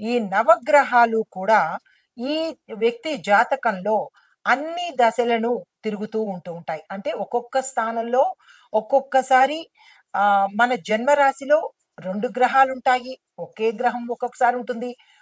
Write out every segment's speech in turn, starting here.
ఈ నవగ్రహాలు కూడా ఈ వ్యక్తి జాతకంలో అన్ని దశలను తిరుగుతూ ఉంటూ ఉంటాయి. అంటే ఒక్కొక్క స్థానంలో ఒక్కొక్కసారి ఆ మన జన్మరాశిలో రెండు గ్రహాలు ఉంటాయి ఒకే గ్రహం ఒక్కొక్కసారి ఉంటుంది.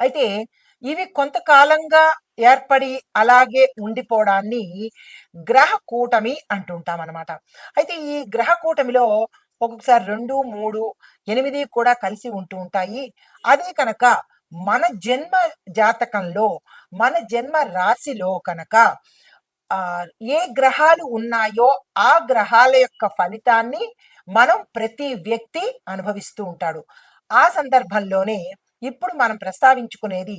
అయితే ఇవి కొంతకాలంగా ఏర్పడి అలాగే ఉండిపోవడాన్ని గ్రహ కూటమి అంటుంటాం అనమాట అయితే ఈ గ్రహ కూటమిలో ఒక్కొక్కసారి రెండు మూడు ఎనిమిది కూడా కలిసి ఉంటూ ఉంటాయి. అదే కనుక మన జన్మ జాతకంలో మన జన్మ రాశిలో కనుక ఏ గ్రహాలు ఉన్నాయో ఆ గ్రహాల యొక్క ఫలితాన్ని మనం ప్రతి వ్యక్తి అనుభవిస్తూ ఉంటాడు. ఆ సందర్భంలోనే ఇప్పుడు మనం ప్రస్తావించుకునేది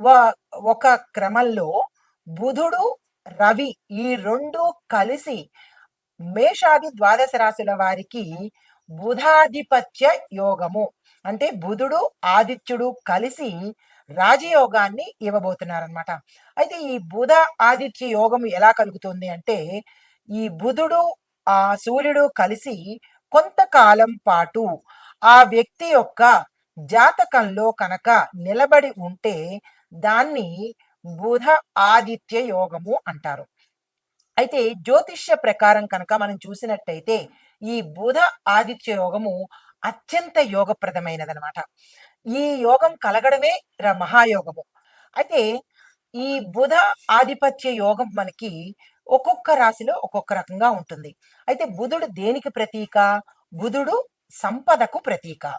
వ- ఒక క్రమంలో బుధుడు రవి ఈ రెండు కలిసి మేషాది ద్వాదశ రాశుల వారికి బుధాధిపత్య యోగము. అంటే బుధుడు ఆదిత్యుడు కలిసి రాజయోగాన్ని ఇవ్వబోతున్నారనమాట అయితే ఈ బుధ ఆదిత్య యోగం ఎలా కలుగుతుంది అంటే ఈ బుధుడు ఆ సూర్యుడు కలిసి కొంతకాలం పాటు ఆ వ్యక్తి యొక్క జాతకంలో కనుక నిలబడి ఉంటే దాన్ని బుధ ఆదిత్య యోగము అంటారు. అయితే జ్యోతిష్య ప్రకారం కనుక మనం చూసినట్టయితే ఈ బుధ ఆదిత్య యోగము అత్యంత యోగప్రదమైనదనమాట ఈ యోగం కలగడమే ర- మహాయోగము. అయితే ఈ బుధ ఆధిపత్య యోగం మనకి ఒక్కొక్క రాశిలో ఒక్కొక్క రకంగా ఉంటుంది. అయితే బుధుడు దేనికి ప్రతీక? బుధుడు సంపదకు ప్రతీక.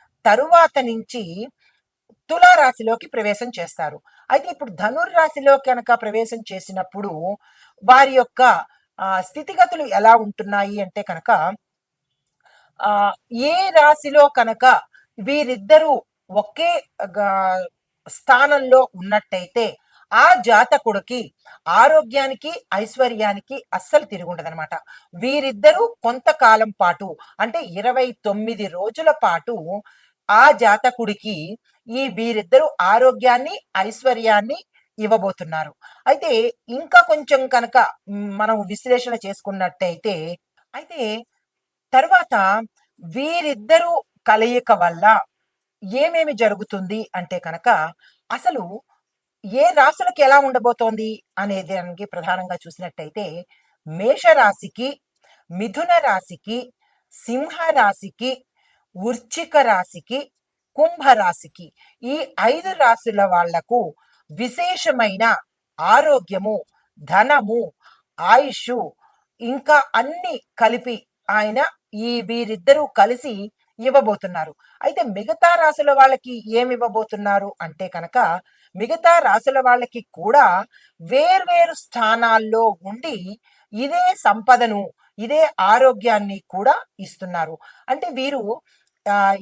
తరువాత నుంచి తులారాశిలోకి ప్రవేశం చేస్తారు. అయితే ఇప్పుడు ధనుర్రాశిలో కనుక ప్రవేశం చేసినప్పుడు వారి యొక్క ఆ, స్థితిగతులు ఎలా ఉంటున్నాయి అంటే కనుక ఆ ఏ రాశిలో కనుక వీరిద్దరూ ఒకే గా- స్థానంలో ఉన్నట్టయితే ఆ జాతకుడికి ఆరోగ్యానికి ఐశ్వర్యానికి అస్సలు తిరుగుండదనమాట వీరిద్దరూ కొంతకాలం పాటు అంటే ఇరవై తొమ్మిది రోజుల పాటు ఆ జాతకుడికి ఈ వీరిద్దరూ ఆరోగ్యాన్ని ఐశ్వర్యాన్ని ఇవ్వబోతున్నారు. అయితే ఇంకా కొంచెం కనుక మనం విశ్లేషణ చేసుకున్నట్టయితే అయితే తర్వాత వీరిద్దరూ కలయిక వల్ల ఏమేమి జరుగుతుంది అంటే కనుక అసలు ఏ రాశులకు ఎలా ఉండబోతోంది అనే దానికి ప్రధానంగా చూసినట్టయితే మేషరాశికి మిథున రాశికి సింహ రాశికి వృశ్చిక రాశికి కుంభ రాశికి ఈ ఐదు రాశుల వాళ్ళకు విశేషమైన ఆరోగ్యము ధనము ఆయుష్ ఇంకా అన్ని కలిపి ఆయన ఈ వీరిద్దరూ కలిసి ఇవ్వబోతున్నారు. అయితే మిగతా రాశుల వాళ్ళకి ఏమి ఇవ్వబోతున్నారు అంటే కనుక మిగతా రాశుల వాళ్ళకి కూడా వేర్వేరు స్థానాల్లో ఉండి ఇదే సంపదను ఇదే ఆరోగ్యాన్ని కూడా ఇస్తున్నారు. అంటే వీరు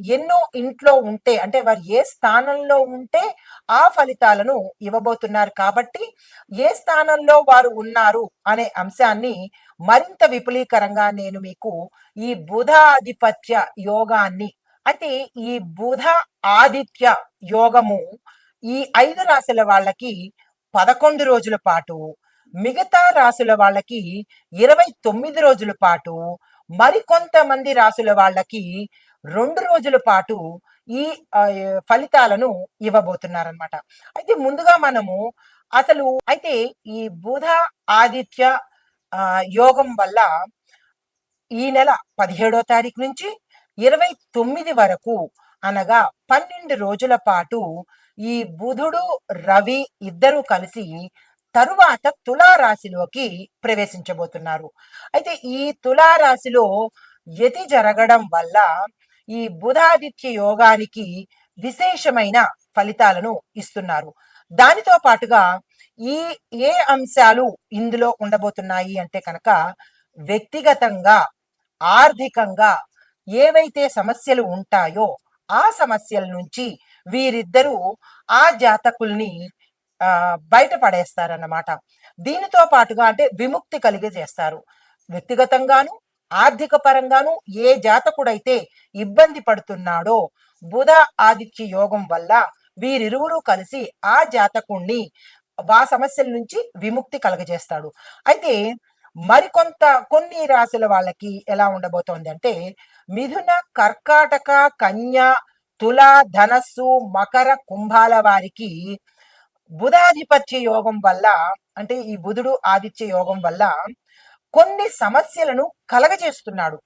ఎన్నో ఇంట్లో ఉంటే అంటే వారు ఏ స్థానంలో ఉంటే ఆ ఫలితాలను ఇవ్వబోతున్నారు కాబట్టి ఏ స్థానంలో వారు ఉన్నారు అనే అంశాన్ని మరింత విపులీకరంగా నేను మీకు ఈ బుధాధిపత్య యోగాన్ని అయితే ఈ బుధ ఆదిత్య యోగము ఈ ఐదు రాశుల వాళ్ళకి పదకొండు రోజుల పాటు మిగతా రాశుల వాళ్ళకి ఇరవై తొమ్మిది రోజుల పాటు మరికొంతమంది రాశుల వాళ్ళకి రెండు రోజుల పాటు ఈ ఫలితాలను ఇవ్వబోతున్నారనమాట అయితే ముందుగా మనము అసలు అయితే ఈ బుధ ఆదిత్య యోగం వల్ల ఈ నెల పదిహేడో తారీఖు నుంచి ఇరవై తొమ్మిది వరకు అనగా పన్నెండు రోజుల పాటు ఈ బుధుడు రవి ఇద్దరూ కలిసి తరువాత తులారాశిలోకి ప్రవేశించబోతున్నారు. అయితే ఈ తులారాశిలో యతి జరగడం వల్ల ఈ బుధాదిత్య యోగానికి విశేషమైన ఫలితాలను ఇస్తున్నారు. దానితో పాటుగా ఈ ఏ అంశాలు ఇందులో ఉండబోతున్నాయి అంటే కనుక వ్యక్తిగతంగా ఆర్థికంగా ఏవైతే సమస్యలు ఉంటాయో ఆ సమస్యల నుంచి వీరిద్దరూ ఆ జాతకుల్ని బయటపడేస్తారన్నమాట. దీనితో పాటుగా అంటే విముక్తి కలిగజేస్తారు. వ్యక్తిగతంగాను ఆర్థిక పరంగాను ఏ జాతకుడైతే ఇబ్బంది పడుతున్నాడో బుధ ఆదిత్య యోగం వల్ల వీరిరువురు కలిసి ఆ జాతకుణ్ణి ఆ సమస్యల నుంచి విముక్తి కలగజేస్తాడు. అయితే మరికొంత కొన్ని రాశుల వాళ్ళకి ఎలా ఉండబోతోంది అంటే మిథున కర్కాటక కన్య తుల ధనస్సు మకర కుంభాల వారికి బుధాధిపత్య యోగం వల్ల అంటే ఈ బుధుడు ఆదిత్య యోగం వల్ల కొన్ని సమస్యలను కలగజేస్తున్నాడు.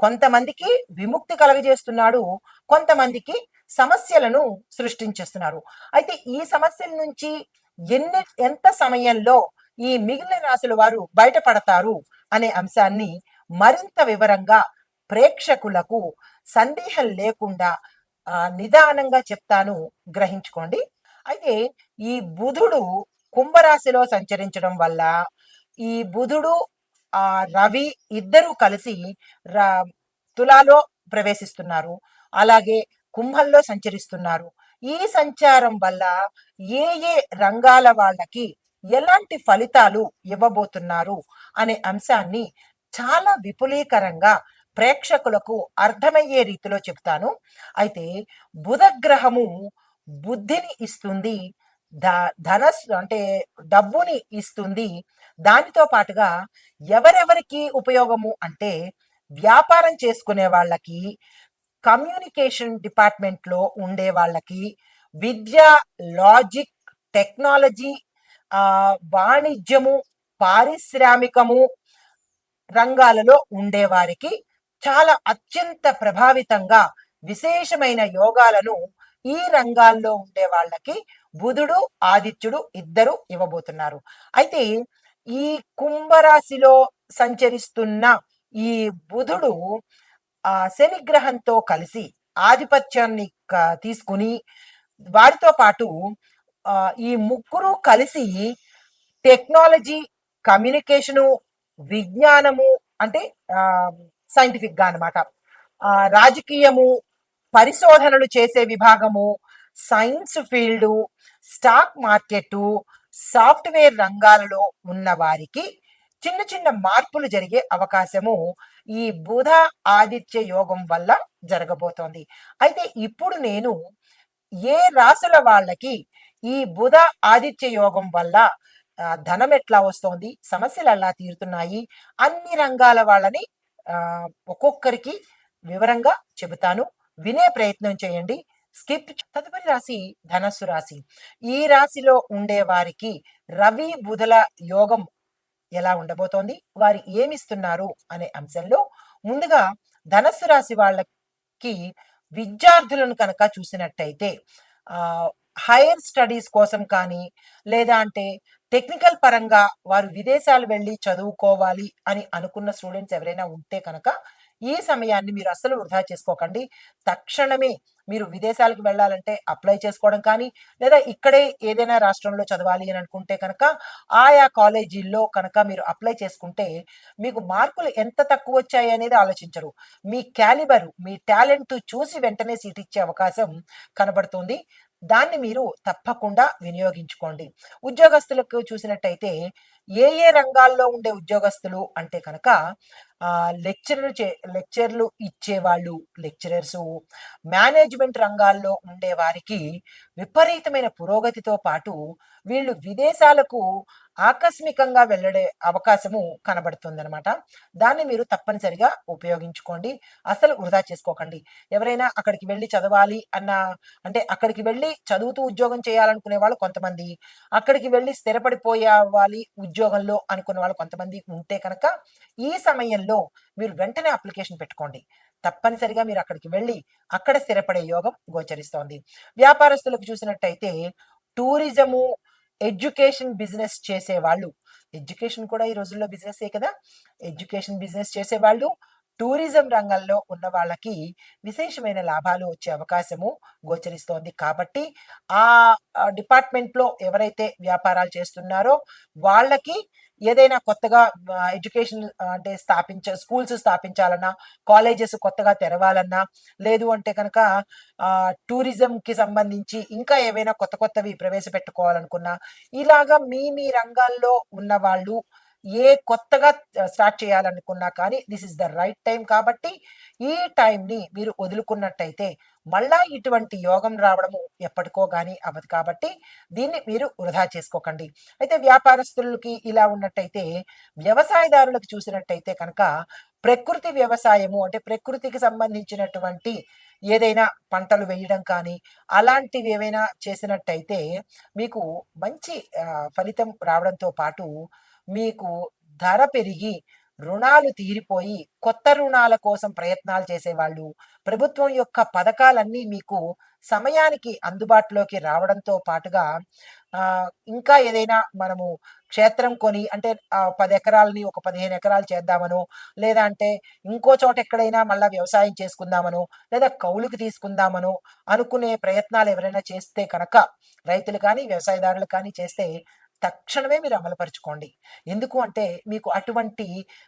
కొంతమందికి విముక్తి కలగజేస్తున్నాడు. కొంతమందికి సమస్యలను సృష్టించేస్తున్నారు అయితే ఈ సమస్యల నుంచి ఎన్ని ఎంత సమయంలో ఈ మిగిలిన రాశుల వారు బయటపడతారు అనే అంశాన్ని మరింత వివరంగా ప్రేక్షకులకు సందేహం లేకుండా నిదానంగా చెప్తాను. గ్రహించుకోండి. అయితే ఈ బుధుడు కుంభరాశిలో సంచరించడం వల్ల ఈ బుధుడు ఆ రవి ఇద్దరూ కలిసి తులాలో ప్రవేశిస్తున్నారు. అలాగే కుంభంలో సంచరిస్తున్నారు. ఈ సంచారం వల్ల ఏ ఏ రంగాల వాళ్ళకి ఎలాంటి ఫలితాలు ఇవ్వబోతున్నారు అనే అంశాన్ని చాలా విపులీకరంగా ప్రేక్షకులకు అర్థమయ్యే రీతిలో చెప్తాను అయితే బుధగ్రహము బుద్ధిని ఇస్తుంది ధ ధనస్సు అంటే డబ్బుని ఇస్తుంది దానితో పాటుగా ఎవరెవరికి ఉపయోగము అంటే వ్యాపారం చేసుకునే వాళ్ళకి కమ్యూనికేషన్ డిపార్ట్మెంట్లో ఉండే వాళ్ళకి విద్య లాజిక్ టెక్నాలజీ వాణిజ్యము పారిశ్రామికము రంగాలలో ఉండేవారికి చాలా అత్యంత ప్రభావితంగా విశేషమైన యోగాలను ఈ రంగాల్లో ఉండే వాళ్ళకి బుధుడు ఆదిత్యుడు ఇద్దరు ఇవ్వబోతున్నారు. అయితే ఈ కుంభరాశిలో సంచరిస్తున్న ఈ బుధుడు ఆ శనిగ్రహంతో కలిసి ఆధిపత్యాన్ని తీసుకుని వారితో పాటు ఈ ముగ్గురు కలిసి టెక్నాలజీ కమ్యూనికేషను విజ్ఞానము అంటే సైంటిఫిక్గా అనమాట రాజకీయము పరిశోధనలు చేసే విభాగము science field stock market software రంగాలలో ఉన్న వారికి చిన్న చిన్న మార్పులు జరిగే అవకాశము ఈ బుధ ఆదిత్య యోగం వల్ల జరగబోతోంది. అయితే ఇప్పుడు నేను ఏ రాసుల వాళ్ళకి ఈ బుధ ఆదిత్య యోగం వల్ల ధనం ఎట్లా వస్తోంది సమస్యలు ఎలా తీరుతున్నాయి అన్ని రంగాల వాళ్ళని ఒక్కొక్కరికి వివరంగా చెబుతాను. వినే ప్రయత్నం చేయండి. స్కిప్ తదుపరి రాశి ధనస్సు రాశి. ఈ రాశిలో ఉండే వారికి రవి బుధల యోగం ఎలా ఉండబోతోంది? వారు ఏమిస్తున్నారు అనే అంశంలో ముందుగా ధనస్సు రాశి వాళ్ళకి విద్యార్థులను కనుక చూసినట్టయితే ఆ హైయర్ స్టడీస్ కోసం కానీ లేదా అంటే టెక్నికల్ పరంగా వారు విదేశాలు వెళ్ళి చదువుకోవాలి అని అనుకున్న స్టూడెంట్స్ ఎవరైనా ఉంటే కనుక ఈ సమయాన్ని మీరు అస్సలు వృధా చేసుకోకండి. తక్షణమే మీరు విదేశాలకు వెళ్ళాలంటే అప్లై చేసుకోవడం కానీ లేదా ఇక్కడే ఏదైనా రాష్ట్రంలో చదవాలి అని అనుకుంటే కనుక ఆయా కాలేజీల్లో కనుక మీరు అప్లై చేసుకుంటే మీకు మార్కులు ఎంత తక్కువ వచ్చాయి అనేది ఆలోచించరు. మీ క్యాలిబరు మీ టాలెంట్ చూసి వెంటనే సీట్ ఇచ్చే అవకాశం కనబడుతుంది. దాన్ని మీరు తప్పకుండా వినియోగించుకోండి. ఉద్యోగస్తులకు చూసినట్టయితే ఏ ఏ రంగాల్లో ఉండే ఉద్యోగస్తులు అంటే కనుక లెక్చరర్ చే లెక్చర్లు ఇచ్చేవాళ్ళు లెక్చరర్స్ మేనేజ్మెంట్ రంగాల్లో ఉండే వారికి విపరీతమైన పురోగతితో పాటు వీళ్ళు విదేశాలకు ఆకస్మికంగా వెళ్ళడే అవకాశము కనబడుతుందన్నమాట. దాన్ని మీరు తప్పనిసరిగా ఉపయోగించుకోండి. అసలు వృధా చేసుకోకండి. ఎవరైనా అక్కడికి వెళ్ళి చదవాలి అన్న అంటే అక్కడికి వెళ్ళి చదువుతూ ఉద్యోగం చేయాలనుకునే వాళ్ళు కొంతమంది అక్కడికి వెళ్ళి స్థిరపడిపోయేవాలి ఉద్యోగంలో అనుకునే వాళ్ళు కొంతమంది ఉంటే కనుక ఈ సమయంలో మీరు వెంటనే అప్లికేషన్ పెట్టుకోండి. తప్పనిసరిగా మీరు అక్కడికి వెళ్ళి అక్కడ స్థిరపడే యోగం గోచరిస్తోంది. వ్యాపారస్తులకు చూసినట్టయితే టూరిజము ఎడ్యుకేషన్ బిజినెస్ చేసేవాళ్ళు. ఎడ్యుకేషన్ కూడా ఈ రోజుల్లో బిజినెసే కదా. ఎడ్యుకేషన్ బిజినెస్ చేసేవాళ్ళు టూరిజం రంగంలో ఉన్న వాళ్ళకి విశేషమైన లాభాలు వచ్చే అవకాశము గోచరిస్తోంది. కాబట్టి ఆ డిపార్ట్మెంట్లో ఎవరైతే వ్యాపారాలు చేస్తున్నారో వాళ్ళకి ఏదైనా కొత్తగా ఎడ్యుకేషన్ అంటే స్థాపించ స్కూల్స్ స్థాపించాలన్నా కాలేజెస్ కొత్తగా తెరవాలన్నా లేదు అంటే కనుక టూరిజంకి సంబంధించి ఇంకా ఏవైనా కొత్త కొత్తవి ప్రవేశపెట్టుకోవాలనుకున్నా ఇలాగా మీ మీ రంగాల్లో ఉన్న వాళ్ళు ఏ కొత్తగా స్టార్ట్ చేయాలనుకున్నా కానీ this is the right time కాబట్టి ఈ టైంని మీరు వదులుకున్నట్టయితే మళ్ళా ఇటువంటి యోగం రావడము ఎప్పటికో కానీ అవ్వదు కాబట్టి దీన్ని మీరు వృధా చేసుకోకండి. అయితే వ్యాపారస్తులకి ఇలా ఉన్నట్టయితే వ్యవసాయదారులకు చూసినట్టయితే కనుక ప్రకృతి వ్యవసాయము అంటే ప్రకృతికి సంబంధించినటువంటి ఏదైనా పంటలు వేయడం కానీ అలాంటివి ఏవైనా చేసినట్టయితే మీకు మంచి ఫలితం రావడంతో పాటు మీకు ధర పెరిగి రుణాలు తీరిపోయి కొత్త రుణాల కోసం ప్రయత్నాలు చేసేవాళ్ళు ప్రభుత్వం యొక్క పథకాలన్నీ మీకు సమయానికి అందుబాటులోకి రావడంతో పాటుగా ఇంకా ఏదైనా మనము క్షేత్రం కొని అంటే పది ఎకరాలని ఒక పదిహేను ఎకరాలు చేద్దామనో లేదా అంటే ఇంకో చోట ఎక్కడైనా మళ్ళీ వ్యవసాయం చేసుకుందామనో లేదా కౌలుకి తీసుకుందామనో అనుకునే ప్రయత్నాలు ఎవరైనా చేస్తే కనుక రైతులు కానీ వ్యవసాయదారులు కానీ చేస్తే తక్షణమే మీరు అమలుపరుచుకోండి. ఎందుకు అంటే మీకు అటువంటి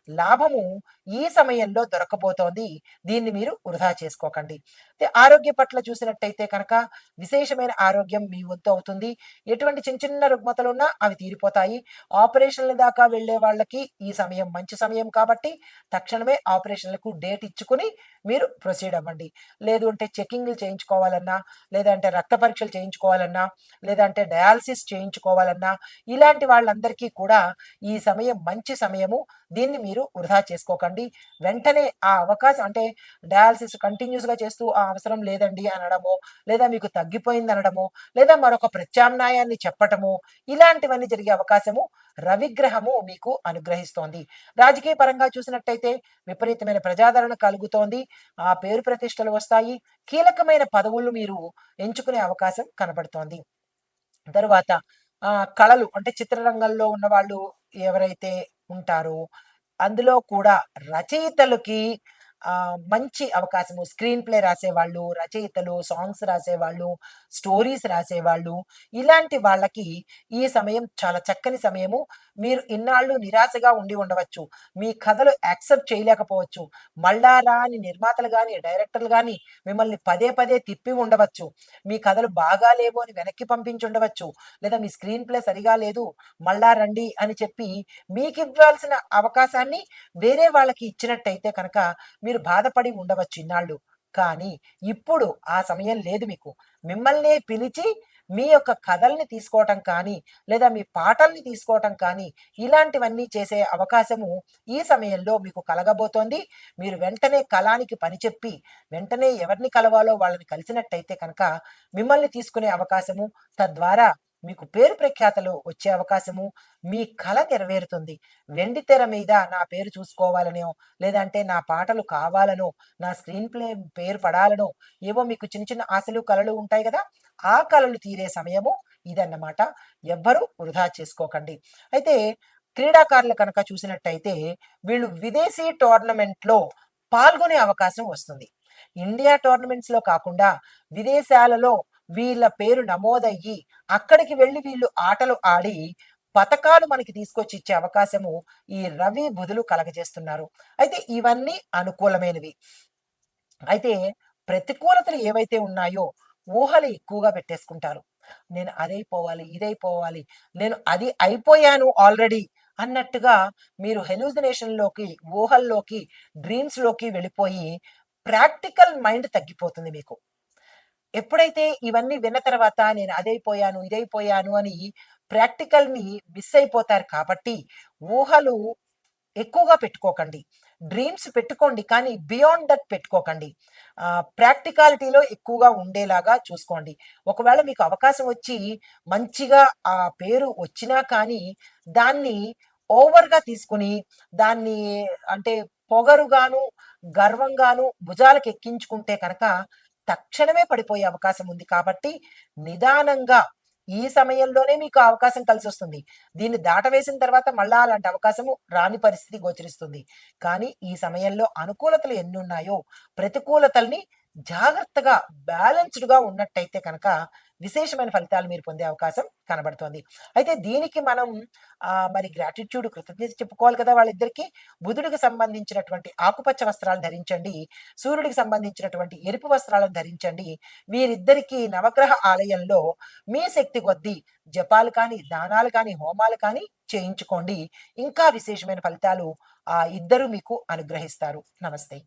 లాభము ఈ సమయంలో దొరకబోతోంది దీన్ని మీరు వృధా చేసుకోకండి. ఆరోగ్య పట్ల చూసినట్టయితే కనుక విశేషమైన ఆరోగ్యం మీ వద్ద అవుతుంది. ఎటువంటి చిన్న చిన్న రుగ్మతలు ఉన్నా అవి తీరిపోతాయి. ఆపరేషన్ల దాకా వెళ్ళే వాళ్ళకి ఈ సమయం మంచి సమయం కాబట్టి తక్షణమే ఆపరేషన్లకు డేట్ ఇచ్చుకుని మీరు ప్రొసీడ్ అవ్వండి. లేదు అంటే చెకింగ్లు చేయించుకోవాలన్నా లేదంటే రక్త పరీక్షలు చేయించుకోవాలన్నా లేదంటే డయాలసిస్ చేయించుకోవాలన్నా ఇలాంటి వాళ్ళందరికీ కూడా ఈ సమయం మంచి సమయము. దీన్ని మీరు వృధా చేసుకోకండి. వెంటనే ఆ అవకాశం అంటే డయాలసిస్ కంటిన్యూస్గా చేస్తూ ఆ అవసరం లేదండి అనడమో లేదా మీకు తగ్గిపోయింది అనడమో లేదా మరొక ప్రత్యామ్నాయాన్ని చెప్పటము ఇలాంటివన్నీ జరిగే అవకాశము రవిగ్రహము మీకు అనుగ్రహిస్తోంది. రాజకీయ పరంగా చూసినట్టయితే విపరీతమైన ప్రజాదరణ కలుగుతోంది. ఆ పేరు ప్రతిష్టలు వస్తాయి. కీలకమైన పదవులు మీరు ఎంచుకునే అవకాశం కనబడుతోంది. తరువాత కళలు అంటే చిత్రరంగంలో ఉన్న వాళ్ళు ఎవరైతే ఉంటారో అందులో కూడా రచయితలకి మంచి అవకాశము. స్క్రీన్ ప్లే రాసేవాళ్ళు రచయితలు సాంగ్స్ రాసేవాళ్ళు స్టోరీస్ రాసేవాళ్ళు. ఇలాంటి వాళ్ళకి ఈ సమయం చాలా చక్కని సమయము. మీరు ఇన్నాళ్ళు నిరాశగా ఉండి ఉండవచ్చు. మీ కథలు యాక్సెప్ట్ చేయలేకపోవచ్చు. మళ్ళా రాని నిర్మాతలు కానీ డైరెక్టర్లు కానీ మిమ్మల్ని పదే పదే తిప్పి ఉండవచ్చు. మీ కథలు బాగా లేవు అని వెనక్కి పంపించి ఉండవచ్చు. లేదా మీ స్క్రీన్ ప్లే సరిగా లేదు మళ్ళా రండి అని చెప్పి మీకు ఇవ్వాల్సిన అవకాశాన్ని వేరే వాళ్ళకి ఇచ్చినట్టయితే కనుక మీరు మీరు బాధపడి ఉండవచ్చు ఇన్నాళ్ళు. కానీ ఇప్పుడు ఆ సమయం లేదు మీకు. మిమ్మల్నే పిలిచి మీ యొక్క కథల్ని తీసుకోవటం కానీ లేదా మీ పాటల్ని తీసుకోవటం కానీ ఇలాంటివన్నీ చేసే అవకాశము ఈ సమయంలో మీకు కలగబోతోంది. మీరు వెంటనే కళానికి పని చెప్పి వెంటనే ఎవరిని కలవాలో వాళ్ళని కలిసినట్టయితే కనుక మిమ్మల్ని తీసుకునే అవకాశము తద్వారా మీకు పేరు ప్రఖ్యాతలు వచ్చే అవకాశము మీ కళ నెరవేరుతుంది. వెండి తెర మీద నా పేరు చూసుకోవాలనో లేదంటే నా పాటలు కావాలనో నా స్క్రీన్ ప్లే పేరు పడాలనో ఏవో మీకు చిన్న చిన్న ఆశలు కళలు ఉంటాయి కదా ఆ కళలు తీరే సమయము ఇదన్నమాట. ఎవ్వరూ వృధా చేసుకోకండి. అయితే క్రీడాకారులు కనుక చూసినట్టయితే వీళ్ళు విదేశీ టోర్నమెంట్లో పాల్గొనే అవకాశం వస్తుంది. ఇండియా టోర్నమెంట్స్లో కాకుండా విదేశాలలో వీళ్ళ పేరు నమోదయ్యి అక్కడికి వెళ్ళి వీళ్ళు ఆటలు ఆడి పథకాలు మనకి తీసుకొచ్చి ఇచ్చే అవకాశము ఈ రవి బుధులు కలగజేస్తున్నారు. అయితే ఇవన్నీ అనుకూలమైనవి. అయితే ప్రతికూలతలు ఏవైతే ఉన్నాయో ఊహలు ఎక్కువగా పెట్టేసుకుంటారు. నేను అదైపోవాలి ఇదైపోవాలి నేను అది అయిపోయాను ఆల్రెడీ అన్నట్టుగా మీరు హెలూజినేషన్లోకి ఊహల్లోకి డ్రీమ్స్లోకి వెళ్ళిపోయి ప్రాక్టికల్ మైండ్ తగ్గిపోతుంది మీకు. ఎప్పుడైతే ఇవన్నీ విన్న తర్వాత నేను అదైపోయాను ఇదైపోయాను అని ప్రాక్టికల్ని మిస్ అయిపోతారు కాబట్టి ఊహలు ఎక్కువగా పెట్టుకోకండి. డ్రీమ్స్ పెట్టుకోండి కానీ బియాండ్ దట్ పెట్టుకోకండి. ప్రాక్టికాలిటీలో ఎక్కువగా ఉండేలాగా చూసుకోండి. ఒకవేళ మీకు అవకాశం వచ్చి మంచిగా ఆ పేరు వచ్చినా కానీ దాన్ని ఓవర్గా తీసుకుని దాన్ని అంటే పొగరుగాను గర్వంగాను భుజాలకు ఎక్కించుకుంటే కనుక తక్షణమే పడిపోయే అవకాశం ఉంది కాబట్టి నిదానంగా ఈ సమయంలోనే మీకు అవకాశం కలిసి వస్తుంది. దీన్ని దాటవేసిన తర్వాత మళ్ళా అలాంటి అవకాశము రాని పరిస్థితి గోచరిస్తుంది. కానీ ఈ సమయంలో అనుకూలతలు ఎన్ని ఉన్నాయో ప్రతికూలతల్ని జాగ్రత్తగా బ్యాలెన్స్డ్గా ఉన్నట్టయితే కనుక విశేషమైన ఫలితాలు మీరు పొందే అవకాశం కనబడుతోంది. అయితే దీనికి మనం ఆ, మరి గ్రాటిట్యూడ్ కృతజ్ఞత చెప్పుకోవాలి కదా వాళ్ళిద్దరికీ. బుధుడికి సంబంధించినటువంటి ఆకుపచ్చ వస్త్రాలు ధరించండి. సూర్యుడికి సంబంధించినటువంటి ఎరుపు వస్త్రాలను ధరించండి. వీరిద్దరికీ నవగ్రహ ఆలయంలో మీ శక్తి కొద్దీ జపాలు కానీ దానాలు కానీ హోమాలు కానీ చేయించుకోండి. ఇంకా విశేషమైన ఫలితాలు ఆ ఇద్దరు మీకు అనుగ్రహిస్తారు. నమస్తే.